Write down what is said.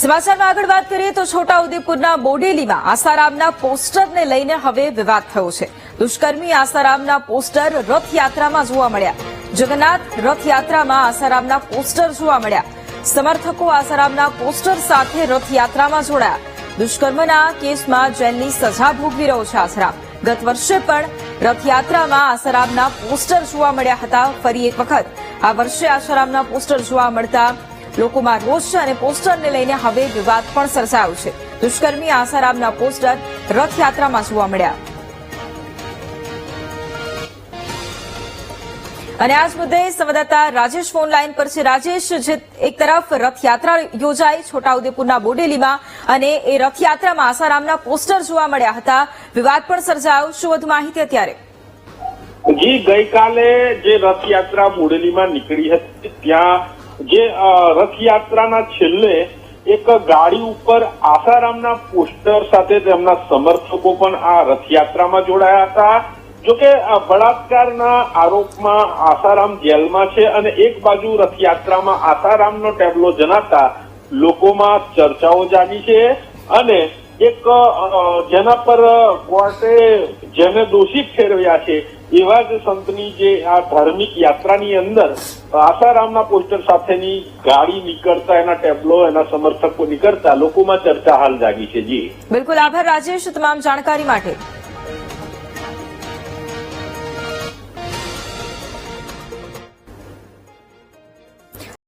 સમાચારમાં આગળ વાત કરીએ તો છોટાઉદેપુરના બોડેલીમાં આસારામના પોસ્ટરને લઈને હવે વિવાદ થયો છે. દુષ્કર્મી આસારામના પોસ્ટર રથયાત્રામાં જોવા મળ્યા. જગન્નાથ રથયાત્રામાં આસારામના પોસ્ટર જોવા મળ્યા. સમર્થકો આસારામના પોસ્ટર સાથે રથયાત્રામાં જોડાયા. દુષ્કર્મના કેસમાં જેલની સજા ભોગવી રહ્યો છે આસારામ. ગત વર્ષે પણ રથયાત્રામાં આસારામના પોસ્ટર જોવા મળ્યા હતા ફરી એક વખત. આ વર્ષે આસારામના પોસ્ટર જોવા મળતા લોકોમાં રોષ છે અને પોસ્ટરને લઈને હવે વિવાદ પણ સર્જાયો છે. દુષ્કર્મી આસારામના પોસ્ટર રથયાત્રામાં જોવા મળ્યા. અને આ જ મુદ્દે સંવાદદાતા રાજેશ ફોન લાઈન પર છે. રાજેશ, જે એક તરફ રથયાત્રા યોજાઈ છોટાઉદેપુરના બોડેલીમાં અને એ રથયાત્રામાં આસારામના પોસ્ટર જોવા મળ્યા હતા. વિવાદ પણ સર્જાયો. શું વધુ માહિતી અત્યારે? જી, ગઈકાલે જે રથયાત્રા બોડેલીમાં નીકળી હતી, ત્યાં જે રથયાત્રાના છેલ્લે એક ગાડી ઉપર આસારામના પોસ્ટર સાથે તેમના સમર્થકો પણ આ રથયાત્રામાં જોડાયા હતા. જોકે બળાત્કારના આરોપમાં આસારામ જેલમાં છે અને એક બાજુ રથયાત્રામાં આસારામનો ટેબલો જણાતા લોકોમાં ચર્ચાઓ જાગી છે અને એક જેના પર કોર્ટે જેને દોષિત ઠેરવ્યા છે એવા જ સંતની જે આ ધાર્મિક યાત્રાની અંદર આસારામના પોસ્ટર સાથેની ગાડી નીકળતા, એના ટેબલો, એના સમર્થકો નીકળતા, લોકોમાં ચર્ચા હાલ જાગી છે. જી. બિલકુલ આભાર, રાજેશ, તમામ જાણકારી માટે.